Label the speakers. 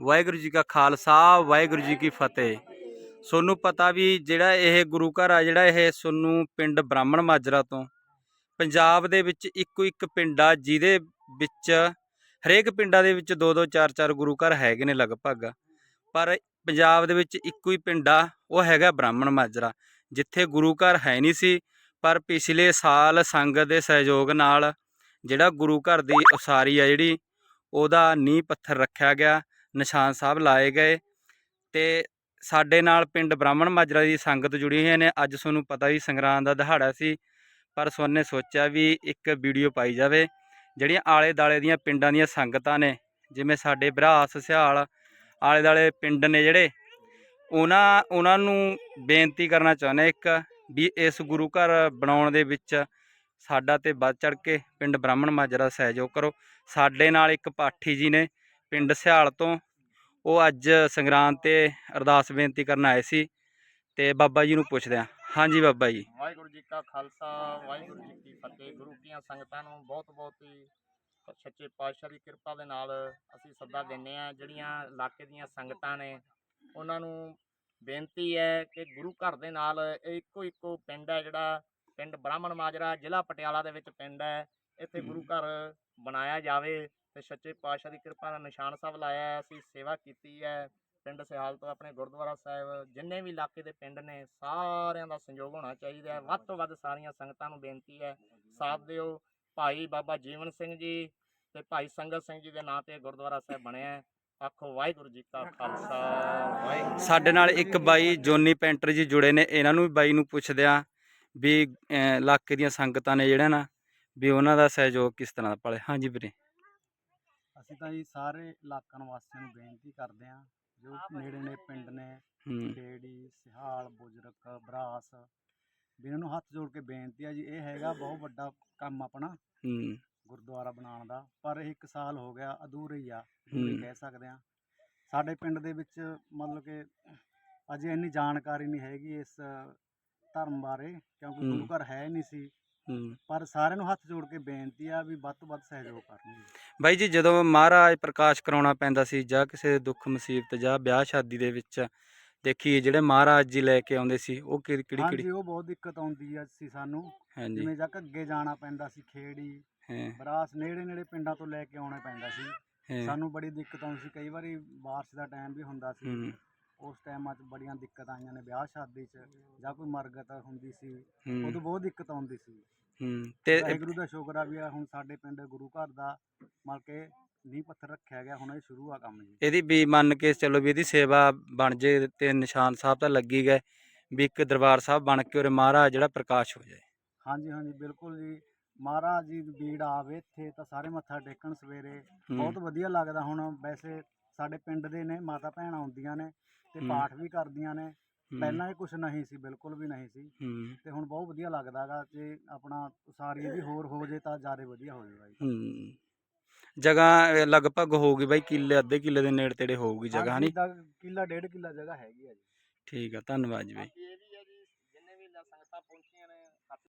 Speaker 1: ਵਾਹਿਗੁਰੂ ਜੀ ਕਾ ਖਾਲਸਾ, ਵਾਹਿਗੁਰੂ ਜੀ ਕੀ ਫਤਿਹ। ਸੋਨੂੰ ਪਤਾ ਵੀ ਜਿਹੜਾ ਇਹ ਗੁਰੂ ਘਰ ਆ, ਜਿਹੜਾ ਇਹ ਸੋਨੂੰ ਪਿੰਡ ਬ੍ਰਾਹਮਣ ਮਾਜਰਾ ਤੋਂ, ਪੰਜਾਬ ਦੇ ਵਿੱਚ ਇੱਕੋ ਇੱਕ ਪਿੰਡ ਆ, ਜਿਹਦੇ ਵਿੱਚ ਹਰੇਕ ਪਿੰਡਾਂ ਦੇ ਵਿੱਚ ਦੋ ਦੋ ਚਾਰ ਚਾਰ ਗੁਰੂ ਘਰ ਹੈਗੇ ਨੇ ਲਗਭਗ। ਪਰ ਪੰਜਾਬ ਦੇ ਵਿੱਚ ਇੱਕੋ ਹੀ ਪਿੰਡ ਆ, ਉਹ ਹੈਗਾ ਬ੍ਰਾਹਮਣ ਮਾਜਰਾ, ਜਿੱਥੇ ਗੁਰੂ ਘਰ ਹੈ ਨਹੀਂ ਸੀ। ਪਰ ਪਿਛਲੇ ਸਾਲ ਸੰਗਤ ਦੇ ਸਹਿਯੋਗ ਨਾਲ ਜਿਹੜਾ ਗੁਰੂ ਘਰ ਦੀ ਉਸਾਰੀ ਆ ਜਿਹੜੀ, ਉਹਦਾ ਨੀਂਹ ਪੱਥਰ ਰੱਖਿਆ ਗਿਆ। ਨਿਸ਼ਾਨ ਸਾਹਿਬ ਲਾਏ ਗਏ ਤੇ ਸਾਡੇ ਨਾਲ ਪਿੰਡ ਬ੍ਰਾਹਮਣ ਮਾਜਰਾ ਦੀ ਸੰਗਤ ਜੁੜੀ ਹੋਈ ਨੇ। ਅੱਜ ਤੁਹਾਨੂੰ ਪਤਾ ਵੀ ਸੰਗਰਾਂਦ ਦਾ ਦਿਹਾੜਾ ਸੀ, ਪਰ ਸੋਨੇ ਸੋਚਿਆ ਵੀ ਇੱਕ ਵੀਡੀਓ ਪਾਈ ਜਾਵੇ, ਜਿਹੜੀਆਂ ਆਲੇ ਦਾਲੇ ਦੀਆਂ ਪਿੰਡਾਂ ਦੀਆਂ ਸੰਗਤਾਂ ਨੇ। ਜਿਵੇਂ ਸਾਡੇ ਬਰਾਸ ਸਿਹਾਲ ਆਲੇ ਦਾਲੇ ਪਿੰਡ ਨੇ ਜਿਹੜੇ, ਉਹਨਾਂ ਉਹਨਾਂ ਨੂੰ ਬੇਨਤੀ ਕਰਨਾ ਚਾਹੁੰਦੇ ਇੱਕ ਵੀ ਇਸ ਗੁਰੂ ਘਰ ਬਣਾਉਣ ਦੇ ਵਿੱਚ ਸਾਡਾ ਤੇ ਵੱਧ ਚੜ ਕੇ ਪਿੰਡ ਬ੍ਰਾਹਮਣ ਮਾਜਰਾ ਸਹਿਯੋਗ ਕਰੋ। ਸਾਡੇ ਨਾਲ ਇੱਕ ਪਾਠੀ ਜੀ ਨੇ ਪਿੰਡ ਸਿਹਾਲ ਤੋਂ। ਉਹ ਅੱਜ ਸੰਗਰਾਂਦ ਤੇ ਅਰਦਾਸ ਬੇਨਤੀ ਕਰਨ ਆਏ ਸੀ ਤੇ ਬਾਬਾ ਜੀ ਨੂੰ ਪੁੱਛਦੇ ਆ ਹਾਂਜੀ ਬਾਬਾ ਜੀ।
Speaker 2: ਵਾਹਿਗੁਰੂ ਜੀ ਕਾ ਖਾਲਸਾ ਵਾਹਿਗੁਰੂ ਜੀ ਕੀ ਫਤਿਹ। ਗੁਰੂ ਕੀਆਂ ਸੰਗਤਾਂ ਨੂੰ ਬਹੁਤ ਬਹੁਤ ਹੀ ਸੱਚੇ ਪਾਤਸ਼ਾਹ ਦੀ ਕਿਰਪਾ ਦੇ ਨਾਲ ਅਸੀਂ ਸੱਦਾ ਦਿੰਨੇ ਆ ਜਿਹੜੀਆਂ ਇਲਾਕੇ ਦੀਆਂ ਸੰਗਤਾਂ ਨੇ ਉਹਨਾਂ ਨੂੰ ਬੇਨਤੀ ਹੈ ਕਿ ਗੁਰੂ ਘਰ ਦੇ ਨਾਲ ਇੱਕੋ ਇੱਕੋ ਪਿੰਡ ਹੈ ਜਿਹੜਾ ਪਿੰਡ ਬ੍ਰਾਹਮਣ ਮਾਜਰਾ ਜ਼ਿਲ੍ਹਾ ਪਟਿਆਲਾ ਦੇ ਵਿੱਚ ਪਿੰਡ ਹੈ। ਇੱਥੇ ਗੁਰੂ ਘਰ ਬਣਾਇਆ ਜਾਵੇ। ਤੇ ਸੱਚੇ ਪਾਤਸ਼ਾਹ ਦੀ ਕਿਰਪਾ ਨਾਲ ਨਿਸ਼ਾਨ ਸਾਹਿਬ ਲਾਇਆ ਹੈ, ਅਸੀਂ ਸੇਵਾ ਕੀਤੀ ਹੈ। ਪਿੰਡ ਸਿਹਾਲ ਤੋਂ ਆਪਣੇ ਗੁਰਦੁਆਰਾ ਸਾਹਿਬ, ਜਿੰਨੇ ਵੀ ਇਲਾਕੇ ਦੇ ਪਿੰਡ ਨੇ, ਸਾਰਿਆਂ ਦਾ ਸੰਯੋਗ ਹੋਣਾ ਚਾਹੀਦਾ ਹੈ। ਵੱਧ ਤੋਂ ਵੱਧ ਸਾਰੀਆਂ ਸੰਗਤਾਂ ਨੂੰ ਬੇਨਤੀ ਹੈ, ਸਾਥ ਦਿਓ। ਭਾਈ ਬਾਬਾ ਜੀਵਨ ਸਿੰਘ ਜੀ ਤੇ ਭਾਈ ਸੰਗਤ ਸਿੰਘ ਜੀ ਦੇ ਨਾਂ ਤੇ ਗੁਰਦੁਆਰਾ ਸਾਹਿਬ ਬਣਿਆ ਹੈ। ਆਖੋ, ਵਾਹਿਗੁਰੂ ਜੀ ਕਾ ਖਾਲਸਾ। ਵਾਹਿਗੁਰੂ
Speaker 1: ਸਾਡੇ ਨਾਲ ਇੱਕ ਬਾਈ ਜੋਨੀ ਪੈਂਟਰ ਜੀ ਜੁੜੇ ਨੇ, ਇਹਨਾਂ ਨੂੰ ਵੀ ਬਾਈ ਨੂੰ ਪੁੱਛਦੇ ਆ ਵੀ ਇਲਾਕੇ ਦੀਆਂ ਸੰਗਤਾਂ ਨੇ ਜਿਹੜਾ ਨਾ, ਵੀ ਉਹਨਾਂ ਦਾ ਸਹਿਯੋਗ ਕਿਸ ਤਰ੍ਹਾਂ ਦਾ ਪਲੇ ਹਾਂਜੀ ਵੀਰੇ।
Speaker 3: ਅਸੀਂ ਤਾਂ ਜੀ ਸਾਰੇ ਇਲਾਕਾ ਨਿਵਾਸੀਆਂ ਨੂੰ ਬੇਨਤੀ ਕਰਦੇ ਹਾਂ ਜੋ ਨੇੜੇ ਨੇ ਪਿੰਡ ਨੇ
Speaker 1: ਹੂੰ
Speaker 3: ਖੇੜੀ ਸਿਹਾਲ ਬੁਜਰਕ ਬਰਾਸ ਵੀ ਇਹਨਾਂ ਨੂੰ ਹੱਥ ਜੋੜ ਕੇ ਬੇਨਤੀ ਹੈ ਜੀ ਇਹ ਹੈਗਾ ਬਹੁਤ ਵੱਡਾ ਕੰਮ ਆਪਣਾ
Speaker 1: ਹੂੰ
Speaker 3: ਗੁਰਦੁਆਰਾ ਬਣਾਉਣ ਦਾ ਪਰ ਇਹ ਇੱਕ ਸਾਲ ਹੋ ਗਿਆ ਅਧੂਰੇ ਹੀ ਆ ਅਧੂਰੇ
Speaker 1: ਹੂੰ।
Speaker 3: ਕਹਿ ਸਕਦੇ ਆ ਸਾਡੇ ਪਿੰਡ ਦੇ ਵਿੱਚ ਮਤਲਬ ਕਿ ਅਜੇ ਇੰਨੀ ਜਾਣਕਾਰੀ ਨਹੀਂ ਹੈਗੀ ਇਸ ਧਰਮ ਬਾਰੇ ਕਿਉਂਕਿ ਗੁਰੂ
Speaker 1: ਹੂੰ।
Speaker 3: ਘਰ ਹੈ ਨਹੀਂ ਸੀ ਪਰ ਸਾਰਿਆਂ ਨੂੰ ਹੱਥ ਜੋੜ ਕੇ ਬੇਨਤੀ ਆ ਵੀ ਵੱਧ ਤੋਂ ਵੱਧ ਸਹਿਯੋਗ ਕਰਨ
Speaker 1: ਬਾਈ ਜੀ ਜਦੋਂ ਮਹਾਰਾਜ ਪ੍ਰਕਾਸ਼ ਕਰਾਉਣਾ ਪੈਂਦਾ ਸੀ ਜਾਂ ਕਿਸੇ ਦੁੱਖ ਮੁਸੀਬਤ ਜਾਂ ਵਿਆਹ ਸ਼ਾਦੀ ਦੇ ਵਿੱਚ ਦੇਖੀ ਜਿਹੜੇ ਮਹਾਰਾਜ ਜੀ ਲੈ ਕੇ ਆਉਂਦੇ ਸੀ ਉਹ ਕਿਹੜੀ ਕਿਹੜੀ
Speaker 3: ਹਾਂਜੀ ਉਹ ਬਹੁਤ ਦਿੱਕਤ ਆਉਂਦੀ ਆ ਸੀ ਸਾਨੂੰ।
Speaker 1: ਹਾਂਜੀ।
Speaker 3: ਜਿਵੇਂ ਜਾ ਅੱਗੇ ਜਾਣਾ ਪੈਂਦਾ ਸੀ ਖੇੜੀ
Speaker 1: ਹਾਂ,
Speaker 3: ਬਰਾਸ ਨੇੜੇ ਨੇੜੇ ਪਿੰਡਾਂ ਤੋਂ ਲੈ ਕੇ ਆਉਣਾ ਪੈਂਦਾ ਸੀ।
Speaker 1: ਹਾਂ,
Speaker 3: ਸਾਨੂੰ ਬੜੀ ਦਿੱਕਤ ਆਉਂਦੀ ਸੀ। ਕਈ ਵਾਰੀ ਬਾਰਿਸ਼ ਦਾ ਟਾਈਮ ਵੀ ਹੁੰਦਾ ਸੀ।
Speaker 1: ਹੂੰ।
Speaker 3: ਉਸ ਟਾਈਮਾਂ 'ਚ ਬੜੀਆਂ ਦਿੱਕਤ ਆਈਆਂ ਨੇ ਵਿਆਹ ਸ਼ਾਦੀ 'ਚ ਜਾਂ ਕੋਈ ਮਰਗਤ ਹੁੰਦੀ ਸੀ
Speaker 1: ਹੂੰ।
Speaker 3: ਉਦੋਂ ਬਹੁਤ ਦਿੱਕਤ ਆਉਂਦੀ ਸੀ।
Speaker 1: ਹੂੰ ਤੇ
Speaker 3: ਵਾਹਿਗੁਰੂ ਦਾ ਸ਼ੁਕਰ ਆ ਵੀ ਆ ਹੁਣ ਸਾਡੇ ਪਿੰਡ ਗੁਰੂ ਘਰ ਦਾ ਮਤਲਬ ਕਿ ਨੀਂਹ ਪੱਥਰ ਰੱਖਿਆ ਗਿਆ ਹੁਣ ਇਹ ਸ਼ੁਰੂ ਆ ਕੰਮ ਜੀ।
Speaker 1: ਇਹਦੀ ਵੀ ਮੰਨ ਕੇ ਚਲੋ ਵੀ ਇਹਦੀ ਸੇਵਾ ਬਣ ਜੇ ਤੇ ਨਿਸ਼ਾਨ ਸਾਹਿਬ ਤਾਂ ਲੱਗੀ ਗਏ ਵੀ ਇੱਕ ਦਰਬਾਰ ਸਾਹਿਬ ਬਣ ਕੇ ਉਰੇ ਮਹਾਰਾਜ ਜਿਹੜਾ ਪ੍ਰਕਾਸ਼ ਹੋ ਜਾਏ।
Speaker 3: ਹਾਂਜੀ ਹਾਂਜੀ ਬਿਲਕੁਲ ਜੀ। ਮਹਾਰਾਜ ਜੀ ਦੀ ਬੀੜ ਆਵੇ ਇੱਥੇ ਤਾਂ ਸਾਰੇ ਮੱਥਾ ਟੇਕਣ ਸਵੇਰੇ।
Speaker 1: ਹੂੰ,
Speaker 3: ਬਹੁਤ ਵਧੀਆ ਲੱਗਦਾ ਹੁਣ ਵੈਸੇ ਸਾਡੇ ਪਿੰਡ ਦੇ ਨੇ ਮਾਤਾ ਭੈਣਾਂ ਆਉਂਦੀਆਂ ਨੇ ਤੇ
Speaker 1: ਹੂੰ।
Speaker 3: ਪਾਠ ਵੀ ਕਰਦੀਆਂ ਨੇ। ਪਹਿਲਾਂ ਇਹ ਕੁਝ ਨਹੀਂ ਸੀ ਬਿਲਕੁਲ ਵੀ ਨਹੀਂ ਸੀ।
Speaker 1: ਹੂੰ।
Speaker 3: ਤੇ ਹੁਣ ਬਹੁਤ ਵਧੀਆ ਲੱਗਦਾਗਾ ਤੇ ਆਪਣਾ ਉਸਾਰੀ ਵੀ ਹੋਰ ਹੋ ਜੇ ਤਾਂ ਜ਼ਿਆਦਾ ਵਧੀਆ ਹੋ ਜਾਏਗਾ ਜੀ।
Speaker 1: ਹੂੰ। ਜਗ੍ਹਾ ਅਹ, ਲਗਭਗ ਹੋਊਗੀ ਬਾਈ ਕਿੱਲੇ ਅੱਧੇ ਕਿੱਲੇ ਦੇ ਨੇੜੇ ਤੇੜੇ ਹੋਊਗੀ ਜਗ੍ਹਾ
Speaker 3: ਤਾਂ ਕਿੱਲਾ ਡੇਢ ਕਿੱਲਾ ਜਗ੍ਹਾ ਹੈਗੀ ਆ ਜੀ।
Speaker 1: ਠੀਕ ਆ ਧੰਨਵਾਦ ਜੀ ਬਾਈ।
Speaker 2: ਬਾਕੀ ਇਹ ਵੀ ਹੈ ਜੀ ਜਿੰਨੇ ਵੀ ਲ- ਸੰਗਤਾਂ ਪਹੁੰਚੀਆਂ ਨੇ